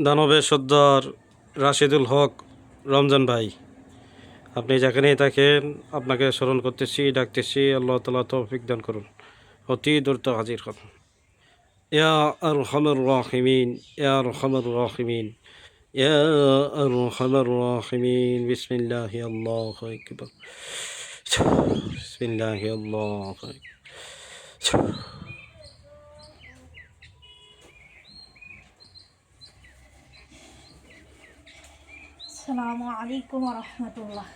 দানবের সর্দার রাশিদুল হক রমজান ভাই। আপনি যেখানেই থাকেন, আপনাকে স্মরণ করতেছি, ডাকতেছি, আল্লাহ তালা তৌফিক দান করুন। অতি দ্রুত হাজির হন। ইয়া আর হমর রাহিমিন, ইয়া রহমর রাহিমিন, ইয়া আর হমর রাহিমিন, বিসমিল্লাহ আল্লাহ বিসমিল্লাহ আল্লাহ আসসালামু আলাইকুম রহমতুল্লাহ।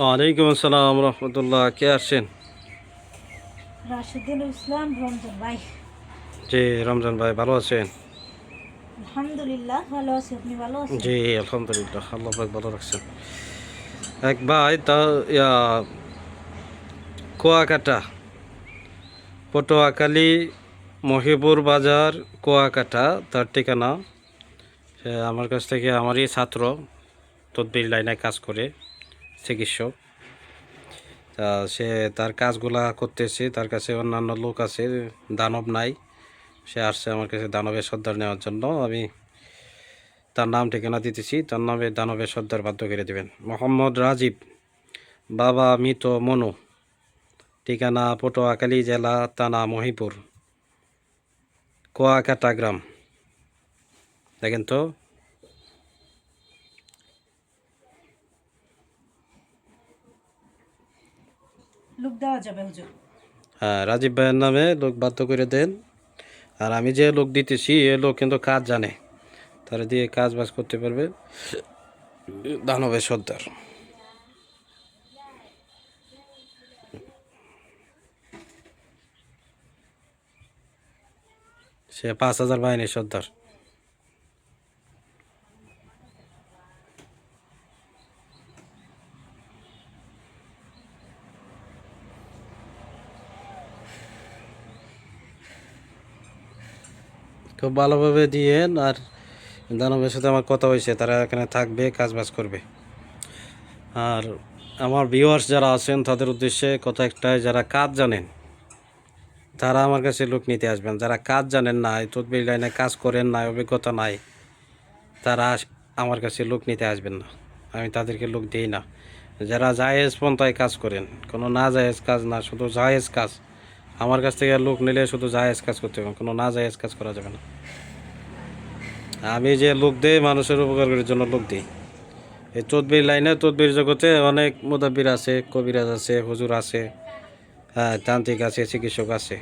ওয়ালাইকুম আসসালাম রহমতুল্লাহ কে আসছেন? রাশিদুল ইসলাম রমজান ভাই। জি রমজান ভাই ভালো আছেন? আলহামদুলিল্লাহ ভালো আছি। আপনি ভালো আছেন? জি আলহামদুলিল্লাহ আল্লাহ পাক ভালো রাখছেন। এক ভাই তা কুয়াকাটা পটুয়াখালী মহিপুর বাজার কুয়াকাটা তার ঠিকানা। আমার কাছ থেকে আমারই ছাত্র। তদবির লাইনে কাজ করে চিকিৎসক। তা সে তার কাজগুলা করতেছে, তার কাছে অন্যান্য লোক আছে, দানব নাই। সে আসছে আমার কাছে দানবের সর্দার নেওয়ার জন্য। আমি তার নাম ঠিকানা দিতেছি, তার নামে দানবের সর্দার বাধ্য করে দেবেন। মোহাম্মদ রাজীব, বাবা মৃত মনু, ঠিকানা পটুয়াখালী জেলা থানা মহিপুর, কোয়াকাটা গ্রাম। দেখেন তো লুক দেওয়া যাবে, হুজুর। হ্যাঁ রাজীব ভাইয়ের নামে লোক বাধ্য করে দেন। আর আমি যে লোক দিতেছি, এ লোক কিন্তু কাজ জানে। তারা দিয়ে কাজ বাজ করতে পারবে। দানবের সর্দার। সে পাঁচ হাজার বাহিনীর সর্দার। খুব ভালোভাবে দিয়েন আর দানবের সাথে আমার কথা হয়েছে, তারা এখানে থাকবে কাজ বাজ করবে। আর আমার ভিউয়ার্স যারা আছেন, তাদের উদ্দেশ্যে কথা একটাই, যারা কাজ জানেন, তারা আমার কাছে লোক নিতে আসবেন। যারা কাজ জানেন না তদবির লাইনে কাজ করেন না অভিজ্ঞতা নাই, তারা আমার কাছে লোক নিতে আসবেন না। আমি তাদেরকে লোক দিই না। যারা জায়েজ পন্থায় কাজ করেন, কোনো না জায়েজ কাজ না, শুধু জায়েজ কাজ। আমার কাছ থেকে লোক নিলে শুধু জায়েজ কাজ করতে হবে, কোনো না জায়েজ কাজ করা যাবে না। আমি যে লোক দিই, মানুষের উপকারের জন্য লোক দিই। এই তদবির লাইনে তদবির জগতে অনেক মুদাব্বির আছে, কবিরাজ আছে, হুজুর আছে হ্যাঁ তান্ত্রিক আছে, চিকিৎসক আছে।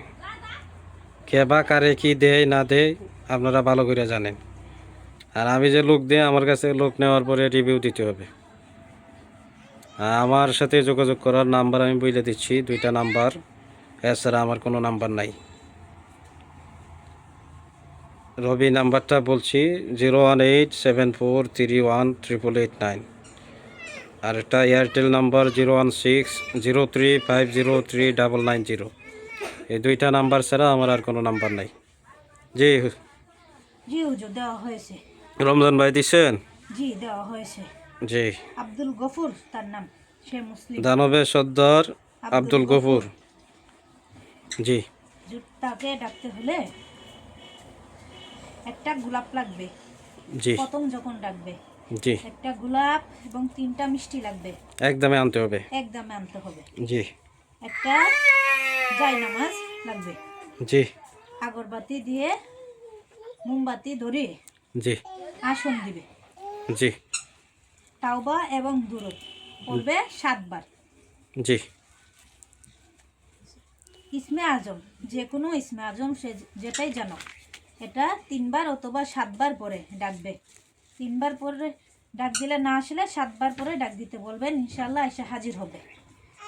কে বা কারে কি দেয়, না দেয়, আপনারা ভালো করে জানেন। আর আমি যে লোক দিই, আমার কাছে লোক নেওয়ার পরে রিভিউ দিতে হবে। আমার সাথে যোগাযোগ করার নাম্বার আমি বলে দিচ্ছি, দুইটা নাম্বার। এছাড়া আমার কোনো নাম্বার নাই। রবি নাম্বারটা বলছি zero one eight seven four three one triple eight nine. আর একটা Airtel number zero one six zero three five zero three double nine zero. এই দুইটা নাম্বার ছাড়া আমার আর কোনো নাম্বার নাই। জি জি হুজুর দেওয়া হয়েছে। রমজান ভাই দিচ্ছেন জি দেওয়া হয়েছে। জি। আব্দুল গফুর তার নাম সে মুসলিম। দানবের সর্দার আব্দুল গফুর। জি। তাকে ডাকতে হলে একটা গোলাপ লাগবে। জি। প্রথম যখন ডাকবে জি। একটা গোলাপ এবং তিনটা মিষ্টি লাগবে। একদমে আনতে হবে। একদমে আনতে হবে। জি। একটা জাই নামাজ লাগবে। জি। আগরবাতি দিয়ে মোমবাতি ধরে জি। আসন দিবে। জি। তাওবা এবং দুরুদ পড়বে সাতবার। জি। ইসমে আজম যে কোনো ইসমে আজম সে যেটাই জানো এটা তিনবার অথবা সাতবার পরে ডাকবে। তিনবার পরে ডাক দিলে না আসলে সাতবার পরে ডাক দিতে বলবেন ইনশাল্লাহ এসে হাজির হবে।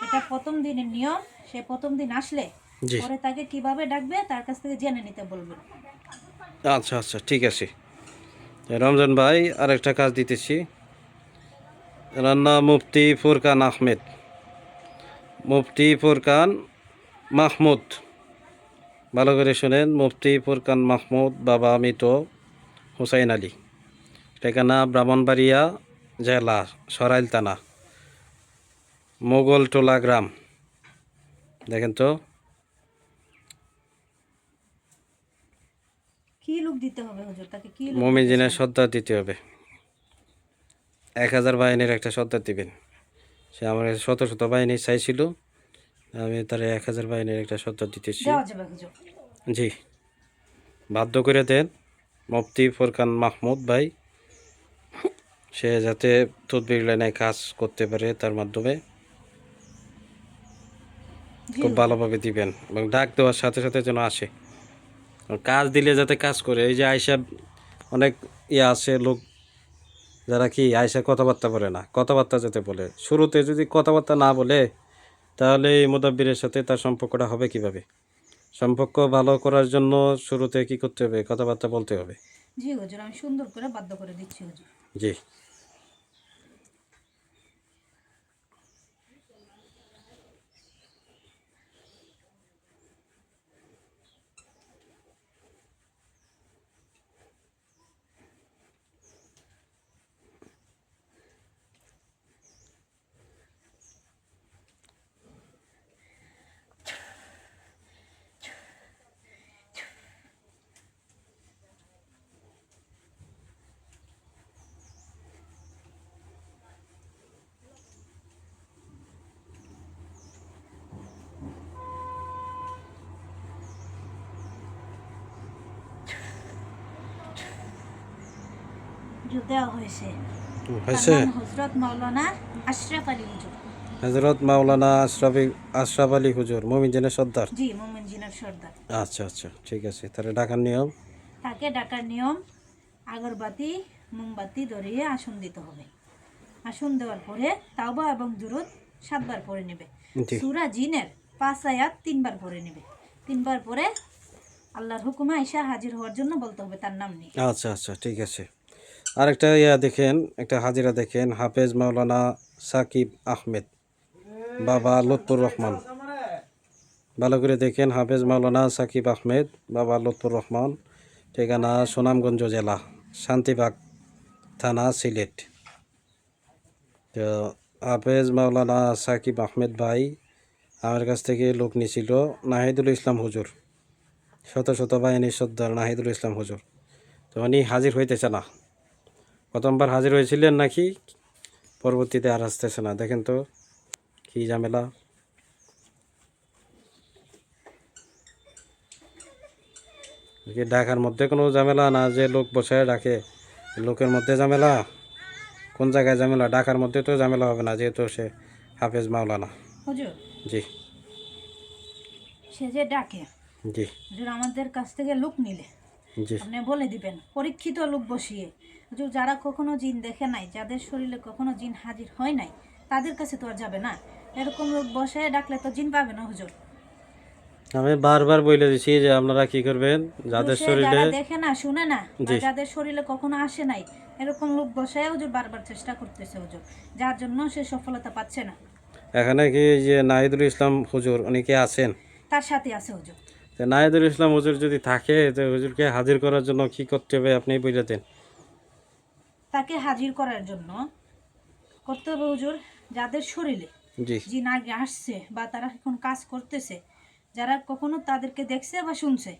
এটা প্রথম দিনের নিয়ম সে প্রথম দিন আসলে পরে তাকে কীভাবে ডাকবে তার কাছ থেকে জেনে নিতে বলবেন। আচ্ছা আচ্ছা ঠিক আছে। রমজান ভাই আরেকটা কাজ দিতেছি। রান্না মুফতি ফুরকান আহমেদ। মুফতি ফুরকান মাহমুদ। ভালো করে শুনেন মুফতি ফুরকান মাহমুদ বাবা মৃত হুসাইন আলী। ঠিকানা ব্রাহ্মণবাড়িয়া জেলা সরাইল থানা মোগলটোলা গ্রাম। দেখেন তো। কি কি লুক দিতে হবে হুজুর? তাকে কি look মমিন দিতে জিনের চান? সর্দার দিতে হবে। এক হাজার বাহিনীর একটা শ্রদ্ধা দিবেন। সে আমার শত শত বাহিনী চাইছিল আমি তার এক হাজার বাহিনীর একটা সর্দার দিতেছি। জি। বাধ্য করে দেন মুফতি ফোরকান মাহমুদ ভাই। সে যাতে তদবির লাইনে কাজ করতে পারে তার মাধ্যমে খুব ভালোভাবে দিবেন এবং ডাক দেওয়ার সাথে সাথে যেন আসে। কাজ দিলে যাতে কাজ করে। এই যে আয়সা অনেক ইয়ে আছে লোক যারা কি আয়সা কথাবার্তা বলে না কথাবার্তা যাতে বলে। শুরুতে যদি কথাবার্তা না বলে তাহলে এই মোদাব্বিরের সাথে তার সম্পর্কটা হবে কীভাবে? সম্পর্ক ভালো করার জন্য শুরুতে কি করতে হবে? কথাবার্তা বলতে হবে। জি হুজুর আমি সুন্দর করে বাধ্য করে দিচ্ছি হুজুর। জি। হুজুর দেওয়া হয়েছে। হয়েছে? হজরত মাওলানা আশরাফ আলী হুজুর। হজরত মাওলানা আশরাফি আশরাফ আলী হুজুর মমিনজনের সর্দার? জি মোমেন জিনার সর্দার। আচ্ছা আচ্ছা ঠিক আছে তাহলে ডাকার নিয়ম? তাকে ডাকার নিয়ম আগরবাতি মোমবাতি ধরিয়ে আসন দিতে হবে। আসন দেওয়ার পরে তাওবা এবং দুরুদ সাতবার পরে নেবে। সুরা জিনের পাঁচ আয়াত তিনবার পরে নেবে। তিনবার পরে আল্লাহর হুকুমে আইসা হাজির হওয়ার জন্য বলতে হবে তার নাম নিয়ে। আচ্ছা আচ্ছা ঠিক আছে। আরেকটা ইয়া দেখেন, একটা হাজিরা দেখেন, হাফেজ মাওলানা সাকিব আহমেদ, বাবা লুৎফুর রহমান। ভালো করে দেখেন, হাফেজ মাওলানা সাকিব আহমেদ, বাবা লুৎফুর রহমান, ঠিকানা সুনামগঞ্জ জেলা, শান্তিবাগ থানা, সিলেট। তো হাফেজ মাওলানা সাকিব আহমেদ ভাই আমার কাছ থেকে লোক নিয়েছিল নাহিদুল ইসলাম হুজুর, শত শত বাহিনীর সর্দার নাহিদুল ইসলাম হুজুর। তো উনি হাজির হইতেছে না। প্রথমবার হাজির হয়েছিলেন নাকি? পরবর্তীতে আর আসতেছে না। দেখেন তো কি ঝামেলা। ডাকার মধ্যে কোনো ঝামেলা না যে লোক বসে ডাকে লোকের মধ্যে ঝামেলা। কোন জায়গায় ঝামেলা? ডাকার মধ্যে তো ঝামেলা হবে না যেহেতু সে হাফেজ মাওলানা। জি। সে যে ডাকে জি। আমাদের কাছ থেকে লুক নিলে। আপনি বলে দিবেন পরীক্ষিত লোক বসিয়ে। হুজুর যারা কখনো জিন দেখে নাই যাদের শরীরে কখনো জিন হাজির হয় নাই তাদের কাছে তো আর যাবে না। এরকম লোক বসে ডাকলে তো জিন পাবে না হুজুর। আমি বারবার বলে দিছি যে আপনারা কি করবেন? যাদের শরীরে দেখে না শুনে না যাদের শরীরে কখনো আসে নাই এরকম লোক বসায় হুজুর বারবার চেষ্টা করতেছে হুজুর। যার জন্য সে সফলতা পাচ্ছে না। এখানে কি যে নাহিদুল ইসলাম হুজুর উনি কি আছেন? তার সাথে আছে হুজুর। তো নাহিদুল ইসলাম হুজুর যদি থাকে তো হুজুরকে হাজির করার জন্য কি করতে হবে আপনি বুঝে দেন। তাকে হাজির করার জন্য করতে হবে হুজুর যাদের শরীরে জি। জিন আগে আসছে বা তারা এখন কাজ করতেছে যারা কখনো তাদেরকে দেখছে বা শুনছে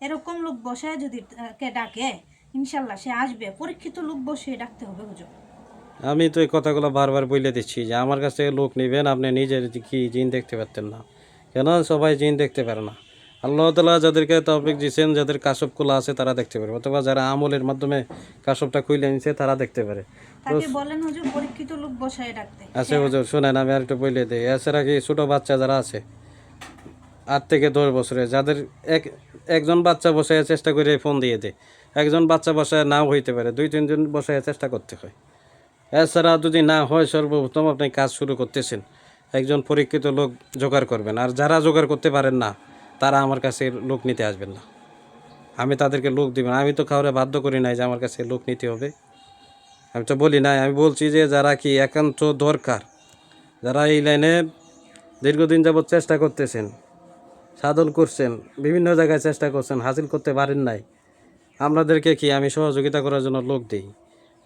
এরকম লোক বসায় যদি তাকে ডাকে ইনশাল্লাহ সে আসবে। পরীক্ষিত লোক বসে ডাকতে হবে হুজুর। আমি তো এই কথাগুলো বারবার বলে দিচ্ছি যে আমার কাছ থেকে লোক নেবেন আপনি নিজের কি জিন দেখতে পারতেন না। কেন? সবাই জিন দেখতে পারে না। আল্লাহ তালা যাদেরকে তফিক দিচ্ছেন যাদের কাশব খোলা আছে তারা দেখতে পারে। অথবা যারা আমলের মাধ্যমে কাশবটা খুলে নিছে তারা দেখতে পারে। আচ্ছা হুজুর শোনেন আমি আর একটু বলে দিই। এছাড়া কি ছোটো বাচ্চা যারা আছে আট থেকে দশ বছরে যাদের এক একজন বাচ্চা বসায় চেষ্টা করে ফোন দিয়ে দেয়। একজন বাচ্চা বসায় নাও হইতে পারে দুই তিনজন বসায় চেষ্টা করতে হয়। এছাড়া যদি না হয় সর্বপ্রথম আপনি কাজ শুরু করতেছেন। একজন পরীক্ষিত লোক জোগাড় করবেন। আর যারা জোগাড় করতে পারেন না তারা আমার কাছে লোক নিতে আসবেন না। আমি তাদেরকে লোক দিবেন আমি তো কাউরে বাধ্য করি নাই যে আমার কাছে লোক নিতে হবে। আমি তো বলি নাই, আমি বলছি যে যারা কি একান্ত দরকার, যারা এই লাইনে দীর্ঘদিন যাবৎ চেষ্টা করতেছেন, সাধন করছেন, বিভিন্ন জায়গায় চেষ্টা করছেন, হাসিল করতে পারেন নাই, আপনাদেরকে কি আমি সহযোগিতা করার জন্য লোক দিই?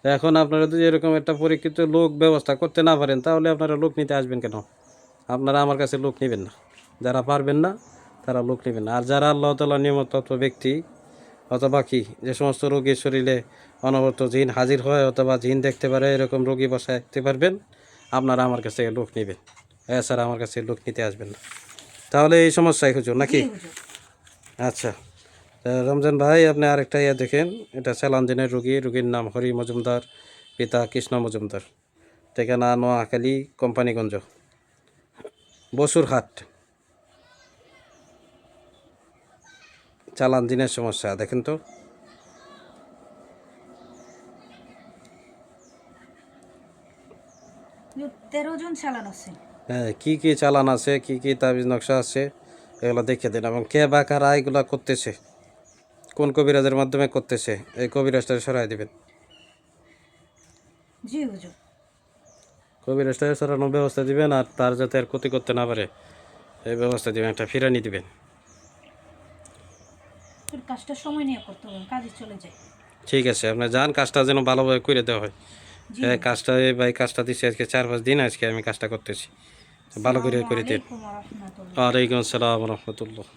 এখন আপনারা যদি এরকম একটা পরীক্ষিত লোক ব্যবস্থা করতে না পারেন, তাহলে আপনারা লোক নিতে আসবেন কেন? আপনারা আমার কাছে লোক নেবেন না। যারা পারবেন না তারা লোক নেবেন আর যারা আল্লাহ তালা নিয়মতত্ত্ব ব্যক্তি অথবা কি যে সমস্ত রোগীর শরীরে অনবরত জিন হাজির হয় অথবা জিন দেখতে পারে এরকম রোগী বসায় দেখতে পারবেন আপনারা আমার কাছে লোক নেবেন। এছাড়া আমার কাছে লোক নিতে আসবেন না। তাহলে এই সমস্যাই হুজুর নাকি? আচ্ছা তা রমজান ভাই আপনি আরেকটা ইয়ে দেখেন এটা চালানদিনের রুগী রুগীর নাম হরি মজুমদার পিতা কৃষ্ণ মজুমদার। ঠিকানা নোয়াখালী কোম্পানিগঞ্জ বসুরহাট। চালান দিনের সমস্যা দেখেন তো। হ্যাঁ কী কী চালান আছে কী কী তাবিজ নকশা আছে এগুলো দেখে দিন। এবং কে বা কারা এগুলো করতেছে কোন কবিরাজের মাধ্যমে করতেছে এই কবিরাজটা সরাই দিবেন। জি হুজুর। কবিরাজটা সরানোর ব্যবস্থা দিবেন আর তার যাতে আর ক্ষতি করতে না পারে এই ব্যবস্থা দিবেন একটা ফিরানি দিবেন। কাজটা সময় নিয়ে করতে হবে কাজে চলে যায় ঠিক আছে আপনি যান কাজটা যেন ভালোভাবে করে দেওয়া হয়। হ্যাঁ কাজটা এই ভাই কাজটা দিচ্ছি আজকে চার পাঁচ দিন আজকে আমি কাজটা করতেছি। ভালো করে করে দিন। ওয়ালাইকুম আসসালাম রহমতুল্লাহ।